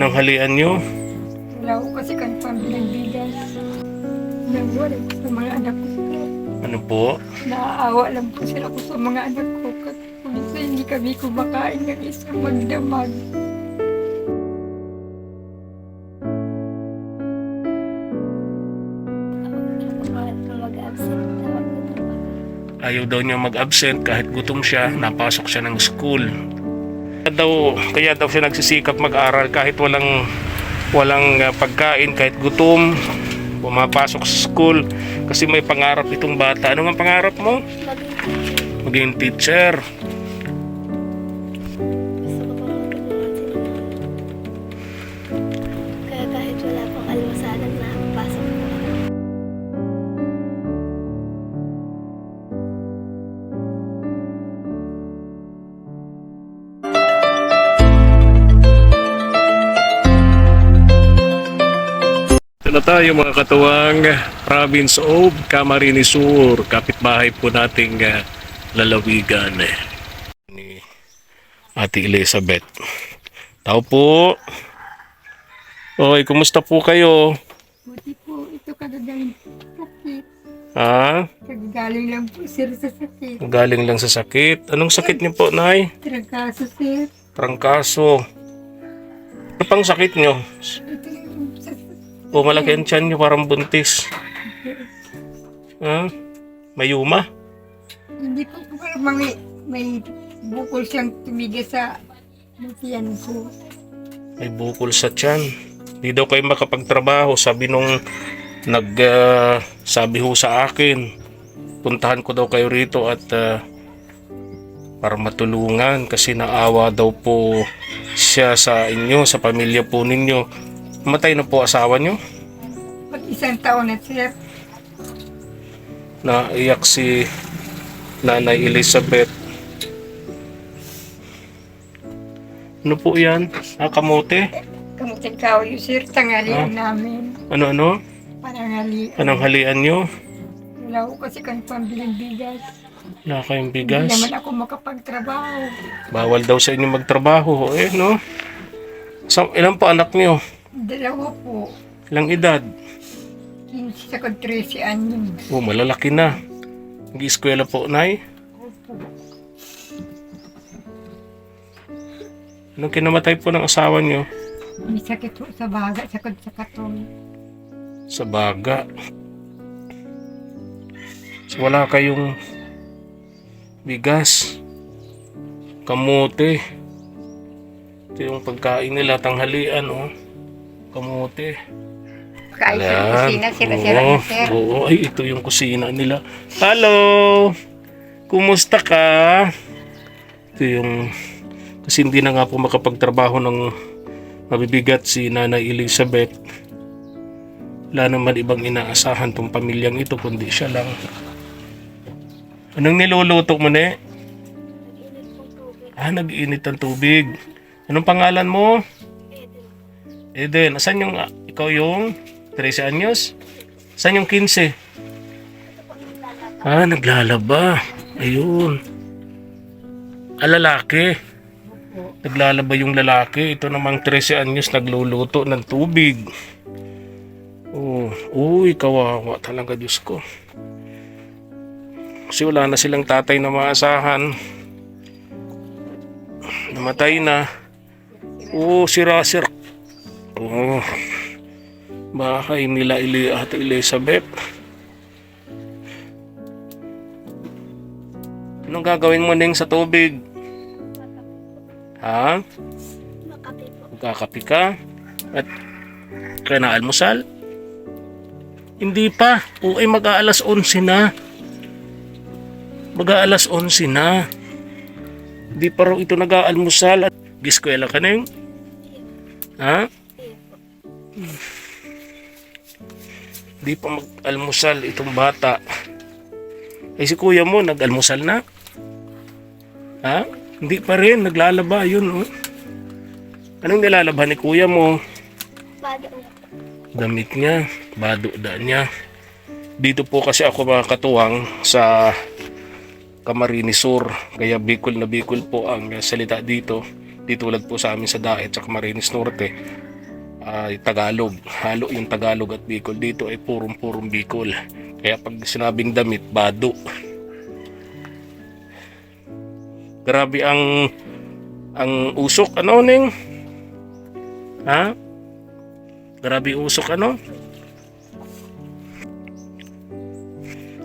Anong halian nyo? Wala ko kasi kang pambilang bigas. Nangwala ko sa mga anak ko. Ano po? Naaawa lang po sila ko sa mga anak ko. Kasi hindi kami kumakain ng isang magdamag. Ayaw daw niya mag-absent kahit gutom siya, napasok siya ng school. Daw, kaya daw siya nagsisikap mag-aral kahit walang walang uh, pagkain, kahit gutom, pumapasok sa school kasi may pangarap itong bata. Ano nga pangarap mo? Maging teacher. Tayo mga katuwang province of Camarines Sur, kapitbahay po nating uh, lalawigan eh. ni Ate Elizabeth. Tao po. Oy, kumusta po kayo? Buti po ito kagagaling sakit. Ha? Kagagaling lang po sir sa sakit. Galing lang sa sakit. Anong sakit niyo po, Nay? Trangkaso sir. Trangkaso. Ano pang sakit niyo? Ito O malaki ang tiyan niyo, parang buntis. Ha? Mayuma? Hindi po may, may bukol siyang tumigas sa nasiyan ko. May bukol sa tiyan. Di daw kayo makapagtrabaho. Sabi nung nag ah, sabi ho sa akin, puntahan ko daw kayo rito at ah, para matulungan kasi naawa daw po siya sa inyo, sa pamilya po ninyo. Matay na po asawa nyo? Pag isang taon na sir, Naiyak si Nanay Elizabeth. Ano po yan? Ah, kamote? kamuting kahoy sir, tanghalian namin. Ano-ano? Pananghalian. Anong halian nyo? Wala ko kasi kang pambilang bigas. Wala kayong Hindi bigas. naman ako makapagtrabaho. Bawal daw sa inyo magtrabaho. Eh, no? So, ilan po anak niyo? Dalawa po. Ilang edad? 15 sa 13 anyos. Oh, malalaki na. Nag-eskwela po, Nay. Opo. Anong kinamatay po ng asawa niyo? May sakit po sa baga, sakit sa katong. Sa baga. So, wala kayong bigas. Kamote. Ito yung pagkain nila, tanghalian, oh. Kamote. Sa Ayan. kusina, sira-sira na sir. Oo, ay ito yung kusina nila. Hello! Kumusta ka? Ito yung... Kasi hindi na nga po makapagtrabaho ng mabibigat si Nanay Elizabeth. Wala naman ibang inaasahan tong pamilyang ito kundi siya lang. Anong niluluto mo, ne? Ah, nag-init ang tubig. Anong pangalan mo? Eden. Eden. Asan yung... ah, ikaw yung 13 anyos? Saan yung 15? Ito pong naglalaba. Ah, naglalaba. Ayun. Ah, lalaki. Naglalaba yung lalaki. Ito namang 13 anyos nagluluto ng tubig. Oh, uy, kawawa talaga Diyos ko. Kasi wala na silang tatay na maasahan. Namatay na. Oh, si Raser. Oh. Bahay nila Ili at Elizabeth. Anong gagawin mo ning sa tubig? Ha? Magkakapi ka? At kaya na almusal? Hindi pa. O ay mag-aalas 11 na. Mag-aalas 11 na. Hindi pa raw ito nag-aalmusal. At giskwela ka na yung? Ha? Hindi pa mag-almusal itong bata. Eh si kuya mo, nag-almusal na? Ha? Hindi pa rin, naglalaba yun. Oh. Anong nilalaba ni kuya mo? Bada Damit niya, baduda niya. Dito po kasi ako mga katuwang sa Camarines Sur. Kaya Bicol na Bicol po ang salita dito. Di tulad po sa amin sa Daet sa Camarines Norte. Ay Tagalog. Halo yung Tagalog at Bicol. Dito ay purong-purong Bicol. Kaya pag sinabing damit, bado. Grabe ang ang usok ano ning? Ha? Grabe usok ano?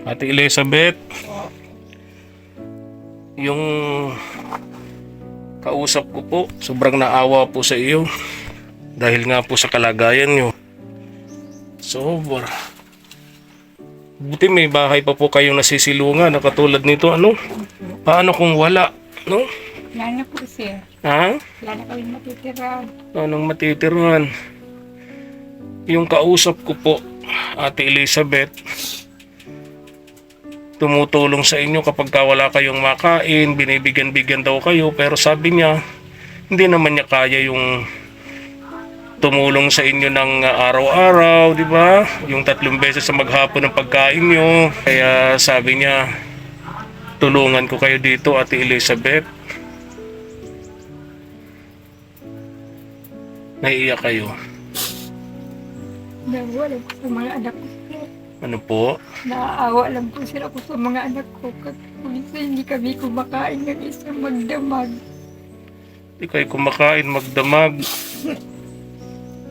Ate Elizabeth, yung kausap ko po, sobrang naawa po sa iyo dahil nga po sa kalagayan nyo. Sobra. Buti may bahay pa po kayong nasisilungan na katulad nito, ano? Paano kung wala, no? Wala na po sir. Ha? Wala na kami matitira. Anong matitirahan? Yung kausap ko po, Ate Elizabeth, tumutulong sa inyo kapag ka wala kayong makain, binibigyan-bigyan daw kayo, pero sabi niya, hindi naman niya kaya yung tumulong sa inyo ng uh, araw-araw, di ba? Yung tatlong beses sa maghapon ng pagkain nyo. Kaya sabi niya, tulungan ko kayo dito, Ate Elizabeth. Naiiyak kayo. Lang po sa mga anak ko. Ano po? Naaawa lang po sir ako sa mga anak ko. Kasi hindi kami kumakain ng isang magdamag. Hindi kayo kumakain, magdamag.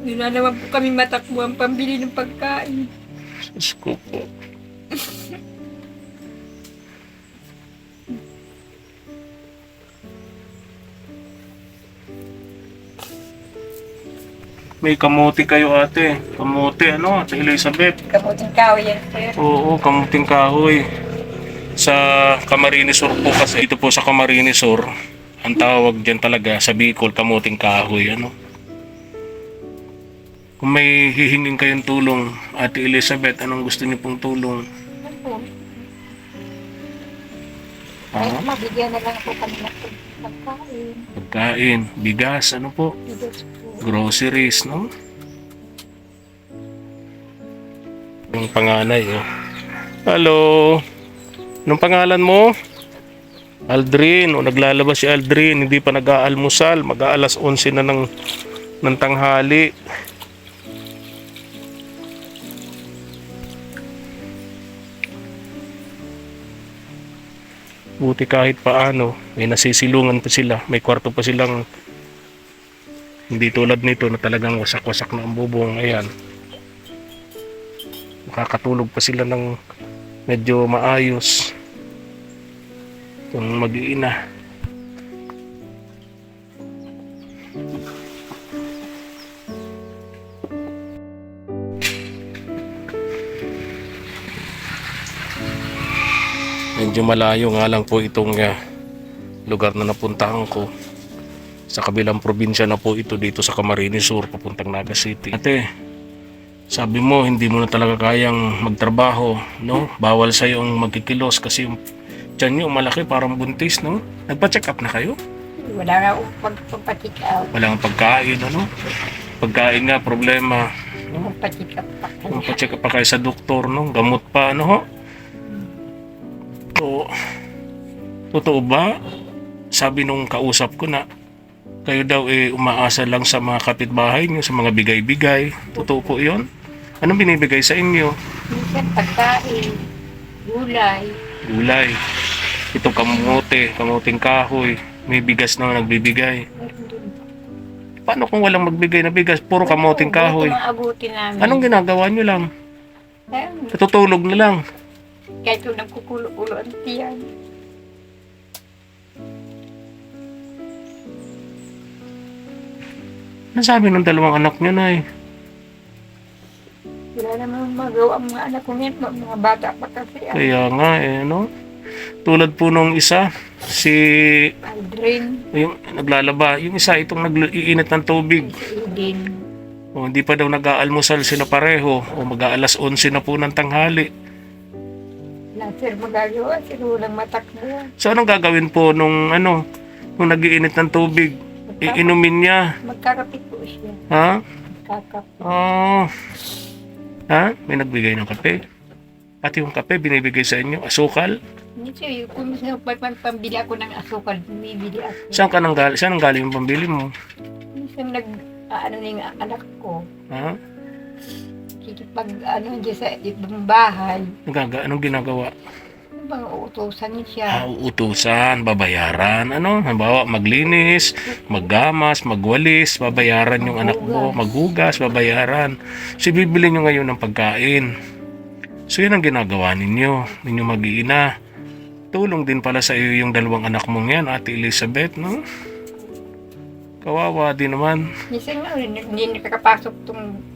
Yun na naman po kami matakbo ang pambili ng pagkain. Diyos ko po. May kamuti kayo ate. Kamuti ano, ate Elizabeth. Kamuting kahoy yan sir. Oo, kamuting kahoy. Sa Camarines Sur po kasi. Dito po sa Camarines Sur, ang tawag dyan talaga sa Bicol, kamuting kahoy. Ano? Kung may hihingin kayong tulong, Ate Elizabeth, anong gusto niyo pong tulong? Ano po? Ha? mabigyan na lang po kami ng pagkain. Pagkain, bigas, ano po? Bigas po. Groceries, no? Yung panganay, oh. Hello? Anong pangalan mo? Aldrin. O, naglalabas si Aldrin. Hindi pa nag-aalmusal. Mag-aalas 11 na ng, ng tanghali. Buti kahit paano, may nasisilungan pa sila. May kwarto pa silang hindi tulad nito na talagang wasak-wasak na ang bubong. Ayan. Makakatulog pa sila ng medyo maayos. Itong mag-iina. Medyo malayo nga lang po itong ah, lugar na napuntahan ko sa kabilang probinsya na po ito dito sa Camarines Sur papuntang Naga City. Ate, sabi mo hindi mo na talaga kayang magtrabaho, no? Bawal sa ang magkikilos kasi yung tiyan nyo malaki parang buntis, no? Nagpa-check up na kayo? Wala nga po pagpapatik out. Walang pagkain, ano? Pagkain nga problema. No? Pagpatik out pa Kung pa-check up pa kayo sa doktor, no? Gamot pa, ano ho? Oo. Totoo ba? Sabi nung kausap ko na kayo daw eh umaasa lang sa mga kapitbahay niyo, sa mga bigay-bigay. Totoo po yon? Anong binibigay sa inyo? Minsan pagkain, gulay. Gulay. Ito kamote, kamuting kahoy. May bigas na nagbibigay. Paano kung walang magbigay na bigas? Puro kamuting kahoy. Anong ginagawa niyo lang? Natutulog na lang. Kahit kung nagkukulo-kulo ang tiyan. Ano sabi ng dalawang anak niyo, Nay? Wala naman magawa ang mga anak ko ngayon. Mga mga bata pa kasi. ah. Kaya nga eh, no? Tulad po nung isa, si Aldrin, yung naglalaba, yung isa itong nag-iinit ng tubig. si Eden. O, hindi pa daw nag-aalmusal sila pareho o mag-aalas 11 na po ng tanghali. Sir magagawa. Sir walang matakbo. So anong gagawin po nung ano, nung nag-iinit ng tubig? Iinumin niya, Magkakapit po siya. ha? Magkakapit. Oh. Ha? May nagbigay ng kape. At yung kape binibigay sa inyo, asukal. Hindi siya, kung gusto pa pang pambili ako ng asukal, bumibili ako. Saan ka nang galing? Saan ang galing yung pambili mo? Minsan nag, ano ning anak ko. Ha? Pag ano dyan sa ibang bahay, Nagaga, anong ginagawa? ano bang uutusan niya siya? Ah, uutusan, babayaran, ano, halimbawa maglinis, maggamas, magwalis, babayaran yung anak mo, maghugas, babayaran. So, bibili nyo ngayon ng pagkain. So, yun ang ginagawa ninyo, ninyo mag-iina. Tulong din pala sa iyo yung dalawang anak mong yan, Ate Elizabeth, no? Kawawa din naman. Minsan nga, hindi hindi nakakapasok tong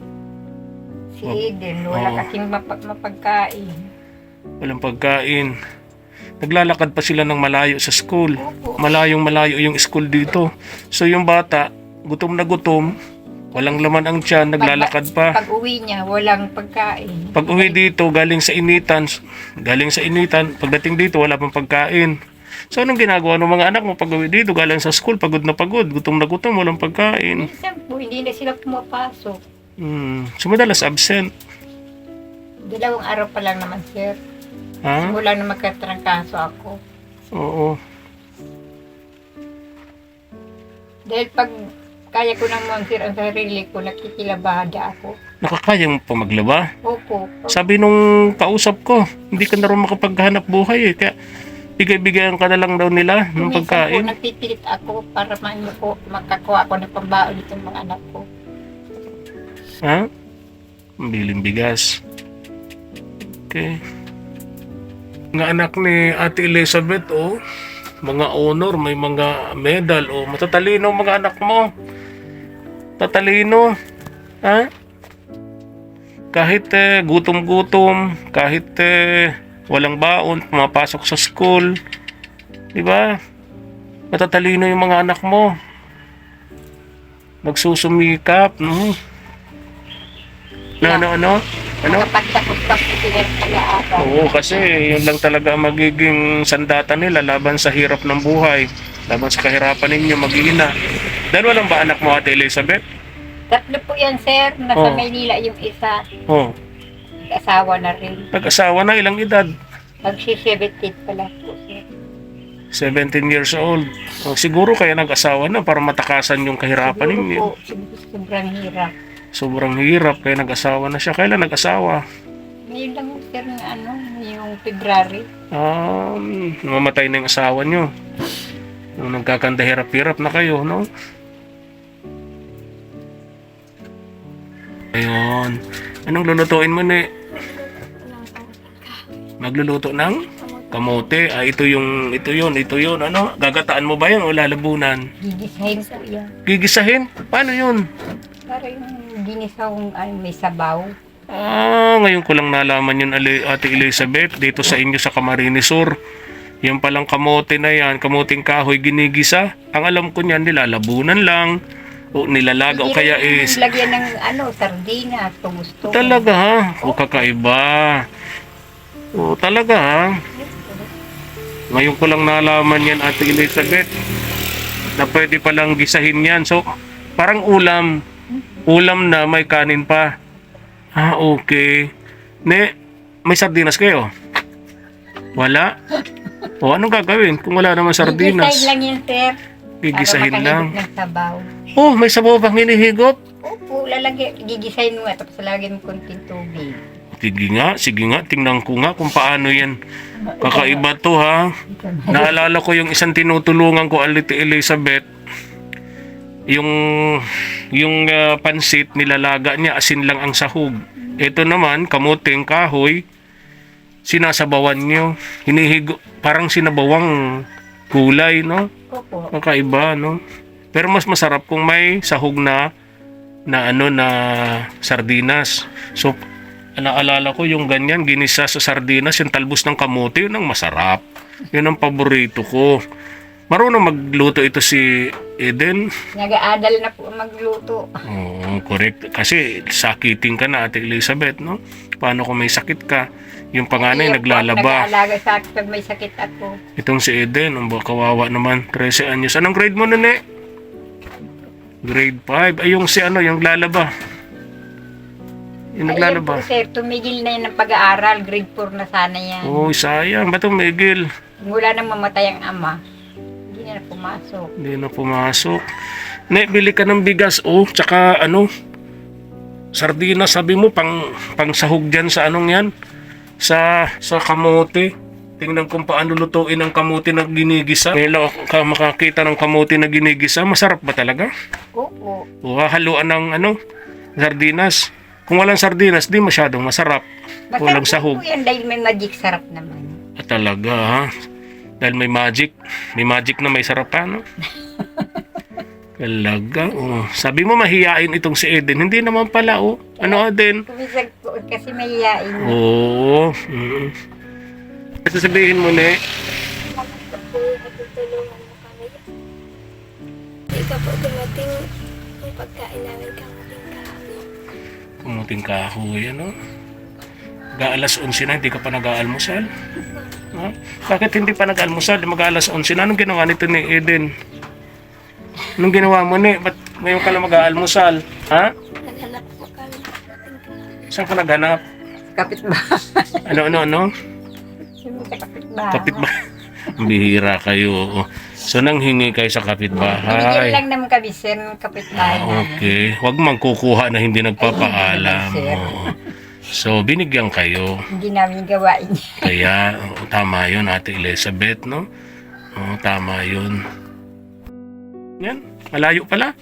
si. Eden. Wala Oo. kasing mapag mapagkain. Walang pagkain. Naglalakad pa sila ng malayo sa school. Opo. Malayong malayo yung school dito. So yung bata, gutom na gutom, walang laman ang tiyan, naglalakad pa. Pag uwi niya, walang pagkain. Pag uwi dito, galing sa initan, galing sa initan, pagdating dito, wala pang pagkain. So anong ginagawa ng mga anak mo pag uwi dito, galing sa school, pagod na pagod, gutom na gutom, walang pagkain. Minsan po, hindi na sila pumapasok. Hmm. So madalas absent. Dalawang araw pa lang naman, sir. Ha? Wala na magkatrangkaso ako. Oo. Dahil pag kaya ko naman, sir, ang sarili ko, nakikilabada ako. Nakakaya mo pa maglaba? Opo. Sabi nung kausap ko, hindi ka na rin makapaghanap buhay eh. Kaya bigay-bigayan ka na lang daw nila ng Minsan po, pagkain. nagpipilit ako para man ko, makakuha ako ng pambaon itong mga anak ko. Ha? Biling bigas. Okay. Nga anak ni Ate Elizabeth, oh. Mga honor, may mga medal, oh. Matatalino mga anak mo. Tatalino. Ha? Kahit eh, gutom-gutom, kahit eh, walang baon, pumapasok sa school. Di ba? Matatalino yung mga anak mo. Nagsusumikap, no? No, ano, ano? Ano? Nakapagtapos pa po sila sa araw. Oo, kasi yun lang talaga ang magiging sandata nila laban sa hirap ng buhay. Laban sa kahirapan ninyo mag-iina. Dahil walang ba anak mo, Ate Elizabeth? Tatlo po yan, sir. Nasa Oh. Maynila yung isa. Oh, Asawa na rin. nag-asawa na, ilang edad? Magsi-17 pala po, sir. 17 years old. Oh, siguro kaya nag-asawa na para matakasan yung kahirapan Siguro ninyo. po, sobrang hirap. Sobrang hirap kaya nag-asawa na siya. Kailan nag-asawa? Ngayon lang, sir, na ano, yung February. Um, mamatay na yung asawa nyo. Nung nagkakanda hirap-hirap na kayo, no? Ayun. Anong lulutuin mo, ni? Magluluto ng kamote. Ah, ito yung, ito yun, ito yun. Ano? Gagataan mo ba yan o lalabunan? Gigisahin po yan. Gigisahin? Paano yun? Para yung ginisahong ano, may sabaw. Ah, ngayon ko lang nalaman yun, Ate Elizabeth, dito sa inyo sa Camarines Sur. Yung palang kamote na yan, kamuting kahoy ginigisa. Ang alam ko niyan, nilalabunan lang. O nilalaga o kaya is... Lagyan ng ano, sardina, gusto. Talaga ha? O kakaiba. O talaga ha? Ngayon ko lang nalaman yan, Ate Elizabeth, na pwede palang gisahin yan. So, parang ulam. Ulam na may kanin pa. Ah, okay. Ne, may sardinas kayo? Wala? O, anong gagawin kung wala naman sardinas? Gigisahin lang yan, sir. Gigisahin para lang. ng sabaw. Oh, may sabaw bang hinihigop? Opo, lalagyan, gigisahin mo nga, tapos lalagyan mo konting tubig. Sige nga, sige nga, tingnan ko nga kung paano yan. Kakaiba to ha. Naalala ko yung isang tinutulungan ko, Aliti Elizabeth. Yung, yung ah, pansit, nilalaga niya, asin lang ang sahog. Ito naman, kamuting kahoy, sinasabawan niyo. Hinihigo, parang sinabawang gulay, no? Opo. Kakaiba, no? Pero mas masarap kung may sahog na na ano na sardinas. So naalala ko yung ganyan ginisa sa sardinas, yung talbos ng kamote, yun ang masarap. Yun ang paborito ko. Marunong magluto ito si Eden. Nag-aadal na po magluto. Oo, correct. Kasi sakitin ka na, Ate Elizabeth, no? Paano kung may sakit ka? Yung panganay po, naglalaba. Nag-aalaga sa akin pag may sakit ako. Itong si Eden, ang kawawa naman, 13 anyos. Anong grade mo na, ne? Grade 5. Ay, yung si ano, yung lalaba. Yung Ayun naglalaba. po, sir, tumigil na yan ng pag-aaral. Grade 4 na sana yan. Oh, sayang. Ba't Miguel? Mula nang mamatay ang ama, hindi na pumasok. Hindi na pumasok. Ne, bili ka ng bigas, oh. Tsaka, ano, sardinas, sabi mo, pang, pang sahog dyan sa anong yan? Sa, sa kamote. Tingnan kung paano lutuin ang kamote na ginigisa. Ngayon ka makakita ng kamote na ginigisa. Masarap ba talaga? Oo. O haluan ng, ano, sardinas. Kung walang sardinas, di masyadong masarap. Walang sahog. yan dahil may magic sarap naman. Ah, talaga, ha? Dahil may magic. May magic na may sarap pa, no? Talaga, oh. Sabi mo mahiyain itong si Eden. Hindi naman pala, oh. Ano, Eden? Kumisag po kasi may yain. Oo. Mm. Ito sabihin mo, ne. Salamat po dumating yung pagkain namin kamuting kahoy. Kumuting kahoy, ano? Ga-alas 11 na, hindi ka pa nag-aalmusal. Ha? Bakit hindi pa nag-almusal? Mag-alas 11 na. Anong ginawa nito ni Eden? Anong ginawa mo, ne? Ba't ngayon ka lang mag-aalmusal? Ha? Naghanap po kami. Saan ka naghanap? Kapit ba? Ano, ano, ano? Kapit ba? Kapit ba? Bihira kayo. oo. So, nang hingi kayo sa kapitbahay. lang naman kami, sir, ng kapitbahay Ah, okay. Huwag mang kukuha na hindi nagpapaalam. Ay, hindi naman, Oo. So, binigyan kayo. Hindi namin gawain. Kaya, oo, tama yun, Ate Elizabeth, no? Oo, tama yun. Yan, malayo pala.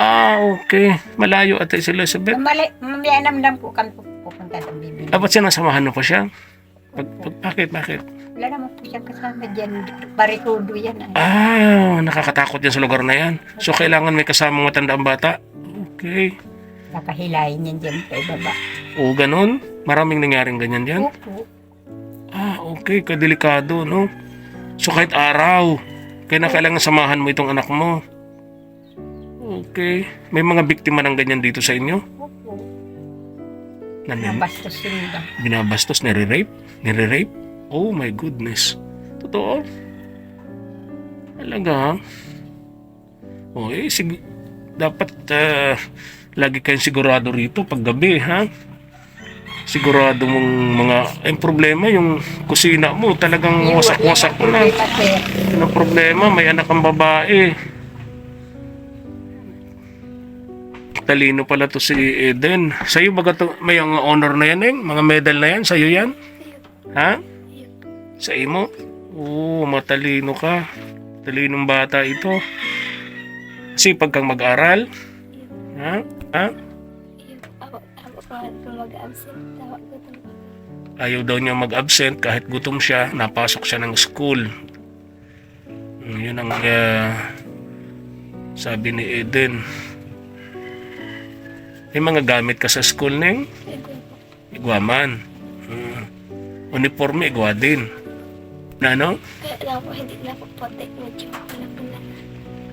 Ah, okay. Malayo, Ate Elizabeth. Mamali, mamaya naman po kami pupunta doon bibili. Dapat sinasamahan mo pa siya. Pag, pag, bakit, bakit? Wala naman po siyang kasama dyan. Barikudo yan. Ay. Ah, nakakatakot yan sa lugar na yan. So, kailangan may kasamang matandaang bata. Okay. Nakahilayin yan dyan sa ibaba. O, ganun. Maraming nangyaring ganyan dyan. Opo. Ah, okay. Kadelikado, no? So, kahit araw, kaya na kailangan samahan mo itong anak mo. Okay. May mga biktima ng ganyan dito sa inyo? Opo. Na nin- Nabastos yun ba? binabastos, nire-rape? Nire-rape? Oh my goodness. Totoo? Talaga, ha? Oh, eh, sig- dapat ah, lagi kayong sigurado rito pag gabi, ha? Sigurado mong mga... Ang problema, yung kusina mo, talagang wasak-wasak yung na. Ano problema? May anak kang babae. Talino pala to si Eden. Sa'yo ba to, may mga honor na yan, eh? Mga medal na yan? Sa'yo yan? Ha? Sa imo? Oo, matalino ka. Talinong bata ito. Sipag kang mag-aral. Ha? Ha? Ayaw daw niya mag-absent kahit gutom siya. Napasok siya ng school. Mm, Yun ang ah, sabi ni Eden. May mga gamit ka sa school, Neng? Igwaman. Mm. Uniforme, igwa din. Na ano? Kaya lang po, hindi na po potek. Medyo.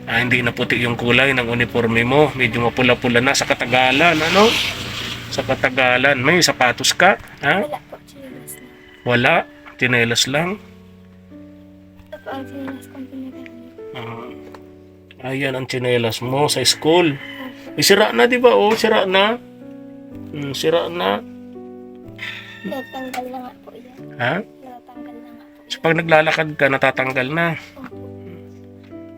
Ah, hindi na puti yung kulay ng uniforme mo. Medyo mapula-pula na sa katagalan, ano? Sa katagalan. May sapatos ka? Ha? Wala po, chinelas. Wala. Lang. Ang chinelas pinagamit. Ah, ayan ang tsinelas mo sa school. Eh, sira na, di ba? Oh, sira na. Hmm, sira na. Natanggal na nga po yan. Ha? Natanggal na nga po So, pag naglalakad ka, natatanggal na.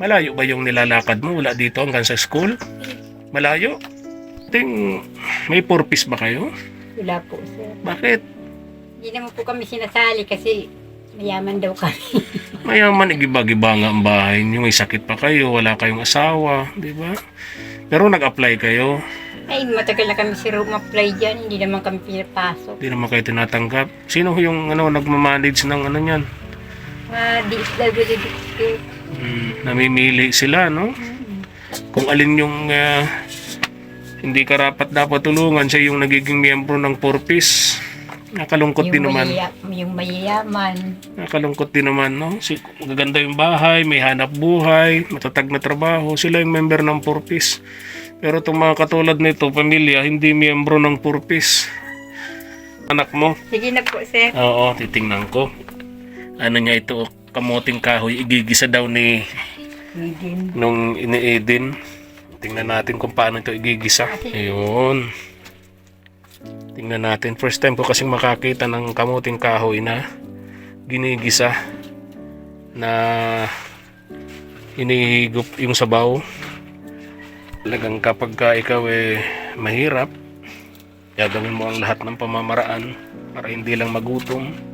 Malayo ba yung nilalakad mo? Wala dito hanggang sa school? Malayo? Ting, may purpose ba kayo? Wala po, sir. Bakit? Hindi naman po kami sinasali kasi mayaman daw kami. Mayaman, igiba-giba nga ang bahay niyo. May sakit pa kayo, wala kayong asawa, di ba? Pero nag-apply kayo, Ay, matagal na kami si room apply dyan. Hindi naman kami pinapasok. di naman kayo tinatanggap. Sino yung ano, nagmamanage ng ano yan? Mga DSWD. Hmm, namimili sila, no? Kung alin yung ah, hindi karapat dapat tulungan, siya yung nagiging miyembro ng purpose. Nakalungkot din naman. mayaya- yung mayayaman. Nakalungkot din naman, no? Si, gaganda yung bahay, may hanap buhay, matatag na trabaho, sila yung member ng purpose. Pero itong mga katulad nito, pamilya, hindi miyembro ng purpose. Anak mo, Sige na po, sir. oo, titingnan ko. Ano niya ito, kamuting kahoy, igigisa daw ni Higin. nung ini-Eden. Tingnan natin kung paano ito igigisa. Ayun. Tingnan natin. First time ko kasing makakita ng kamuting kahoy na ginigisa na inihigop yung sabaw. Talagang kapag ka ikaw eh mahirap, gagawin mo ang lahat ng pamamaraan para hindi lang magutom.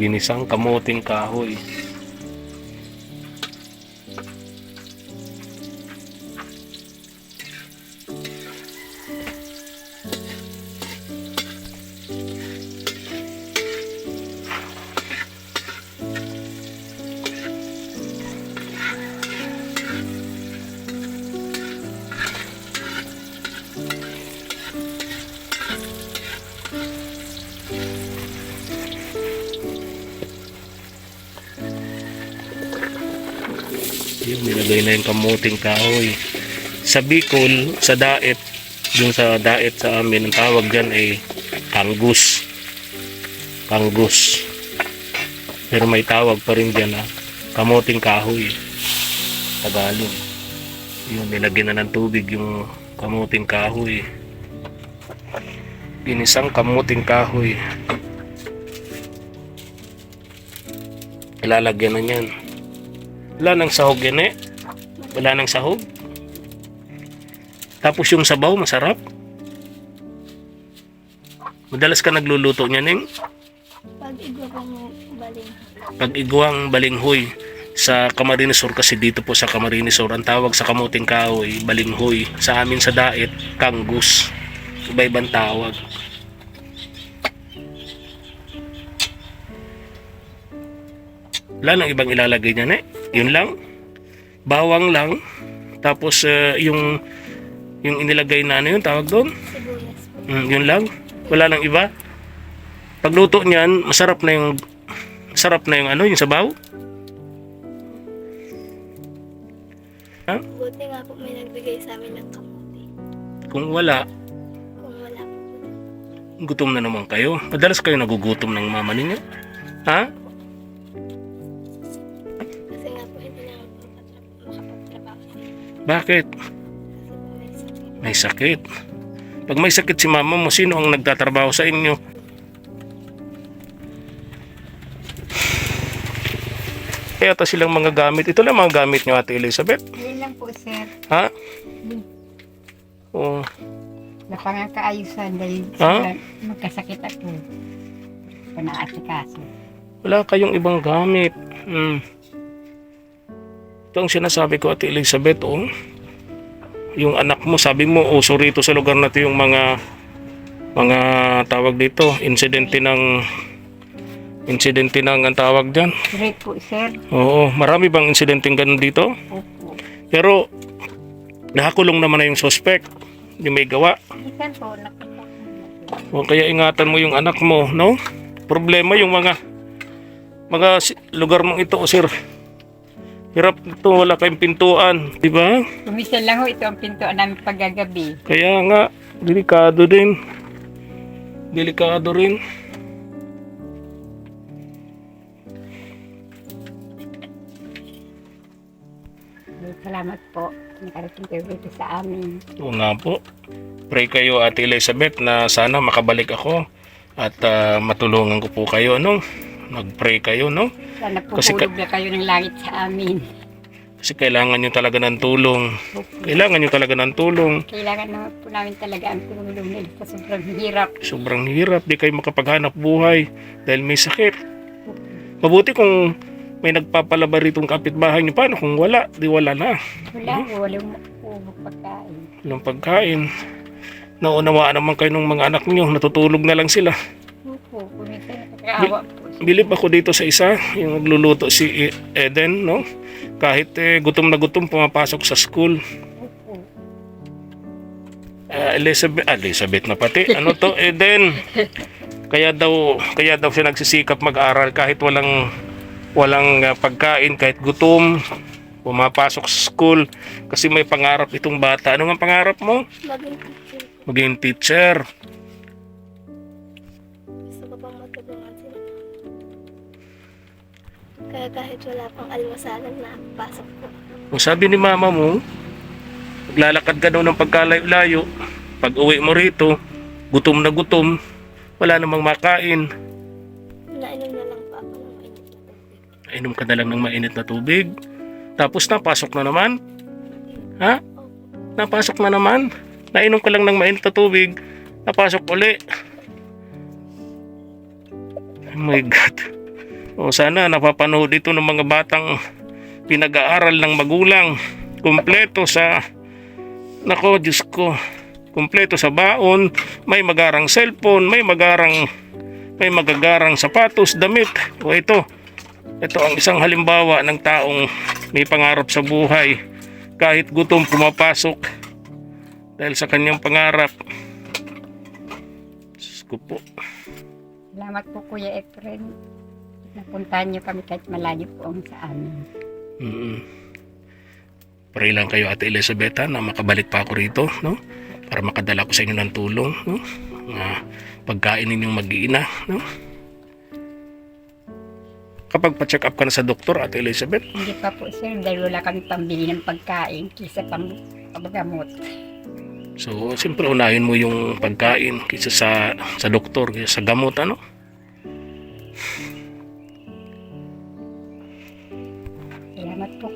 Ginisang kamuting kahoy. Na yung kamuting kahoy. Sa Bicol, sa daet, yung sa daet sa amin, ang tawag dyan ay kanggus. Kanggus. Pero may tawag pa rin dyan na kamuting kahoy. Tagalog. Yung nilagyan na ng tubig yung kamuting kahoy. Ginisang kamuting kahoy. Ilalagyan na yan. Wala nang sahog yan eh. Wala nang sahog. Tapos yung sabaw, masarap. Madalas ka nagluluto niya, Ning. Pag igwa ko mo baling. Pag igwang balinghoy sa Camarinesor kasi dito po sa Camarinesor ang tawag sa kamuting kahoy, balinghoy. Sa amin sa daet, kanggus. Iba-ibang tawag. Wala nang ibang ilalagay niya, eh. Yun lang. Bawang lang. Tapos eh, yung yung inilagay na ano yun, tawag doon? Mm, yun lang. Wala nang iba. Pagluto niyan, masarap na yung sarap na yung ano, yung sabaw. Buti nga po may nagbigay sa amin ng kamuti. Kung wala, Kung wala gutom na naman kayo. Madalas kayo nagugutom ng mama ninyo. Ha? Bakit? May sakit. Pag may sakit si mama mo, sino ang nagtatrabaho sa inyo? Kaya ata silang mga gamit. Ito lang mga gamit nyo, Ate Elizabeth. Yun lang po, sir. Ha? Oh, Napangakaayusan dahil Ha? magkasakit ako. Panaasikaso. wala kayong ibang gamit. Hmm. Ito ang sinasabi ko, Ate Elizabeth, oh. Yung anak mo, sabi mo, uso rito sa lugar na yung mga mga tawag dito, insidente ng insidente ng ang tawag dyan. Correct po, sir. Oo, marami bang insidenteng ganun dito? Opo. Pero nakakulong naman na yung suspect, yung may gawa. Isan po. O kaya ingatan mo yung anak mo, no? Problema yung mga mga lugar mong ito, sir. Hirap ito, wala kayong pintuan, di ba? Kumisan lang ho, ito ang pintuan namin paggagabi. Kaya nga, delikado din. Delikado rin. Salamat po. Nakarating kayo dito sa amin. Oo nga po. Pray kayo, Ate Elizabeth, na sana makabalik ako at ah, matulungan ko po kayo, no? Mag-pray kayo, no? Sana po Kasi ka- hulog na kayo ng langit sa amin. Kasi kailangan nyo talaga ng tulong. Kailangan nyo talaga ng tulong. Kailangan naman po namin talaga ang tulong nila sa sobrang hirap. Sobrang hirap, di kayo makapaghanap buhay dahil may sakit. Mabuti kung may nagpapalaba ritong kapitbahay nyo. Paano kung wala? Di wala na. Wala po, walang po pagkain. Walang pagkain. Naunawaan naman kayo ng mga anak nyo. Natutulog na lang sila. Kumisan nakakaawa po. Bilib ako dito sa isa, yung nagluluto si E- Eden, no? Kahit eh, gutom na gutom, pumapasok sa school. Opo. Ah, Elizabeth, ah, Elizabeth na pati. Ano to, Eden? Kaya daw, kaya daw siya nagsisikap mag-aral kahit walang walang ah, pagkain, kahit gutom. Pumapasok sa school kasi may pangarap itong bata. Ano nga pangarap mo? Maging teacher. Maging teacher. Kaya kahit wala pang almasalan na pasok ko. Kung sabi ni mama mo, Maglalakad ka daw ng pagkalayo-layo. Pag uwi mo rito, gutom na gutom, wala namang makain. Nainom na lang po ako ng mainit na tubig. Inom ka na lang ng mainit na tubig. Tapos napasok na naman. Ha? Napasok na naman. Nainom ka lang ng mainit na tubig. Napasok uli. Oh my God. O sana napapanood ito ng mga batang pinag-aaral ng magulang. Kumpleto sa... Nako, Diyos ko. Kumpleto sa baon. May magarang cellphone. May magarang... May magagarang sapatos, damit. O ito, ito ang isang halimbawa ng taong may pangarap sa buhay. Kahit gutom pumapasok dahil sa kanyang pangarap. Diyos ko po. Salamat po Kuya Efren. Napuntahan niyo kami kahit malayo po ang sa amin. Mm. Pray lang kayo Ate Elizabeth ha, na makabalik pa ako rito, no? Para makadala ko sa inyo ng tulong, no? Nga pagkain ninyong mag-iina, no? Kapag pa-check up ka na sa doktor, Ate Elizabeth, Hindi pa po sir, dahil wala kami pambili ng pagkain kisa pang paggamot. So, siyempre unahin mo yung pagkain kaysa sa sa doktor, kaysa sa gamot ano.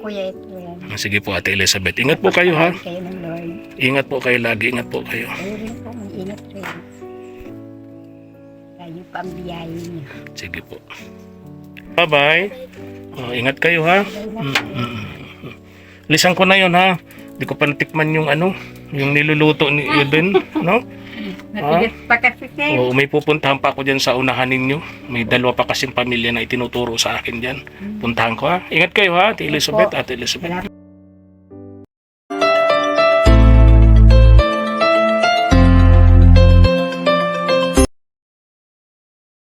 Kuya Efren. Sige po Ate Elizabeth. Ingat po kayo ha. Kayo ng Lord. Ingat po kayo lagi. Ingat po kayo. Kayo rin po, mag-ingat rin. Kayo pa ang biyahe niyo. Sige po. Bye-bye. Oh, ingat kayo ha. Po. Lisan ko na yon ha. Hindi ko pa natikman yung ano, yung niluluto ni Eden, no? Matigas pa kasi sir. O may pupuntahan pa ako diyan sa unahan ninyo. May dalawa pa kasing pamilya na itinuturo sa akin diyan. Puntahan ko ha. Ingat kayo ha, Ate Elizabeth, Ate Elizabeth. Salamat.